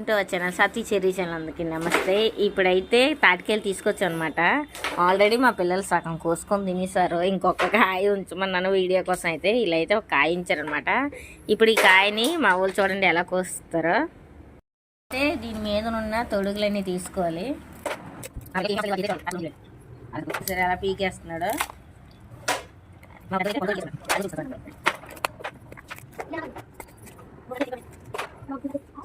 ఇంటో వచ్చాను సతీ cherry channel అందుకే నమస్తే ఇప్పుడైతే తాటికాయలు తీసుకొచ్చాను అనమాట ఆల్రెడీ మా పిల్లలు సగం కోసుకొని తినేసారు ఇంకొక కాయ ఉంచమన్నాను వీడియో కోసం అయితే ఇలా అయితే ఒక కాయ ఉంచారనమాట ఇప్పుడు ఈ కాయని మా ఊళ్ళు చూడండి ఎలా కోస్తారో అయితే దీని మీద ఉన్న తొడుగులన్నీ తీసుకోవాలి ఎలా పీకేస్తున్నాడు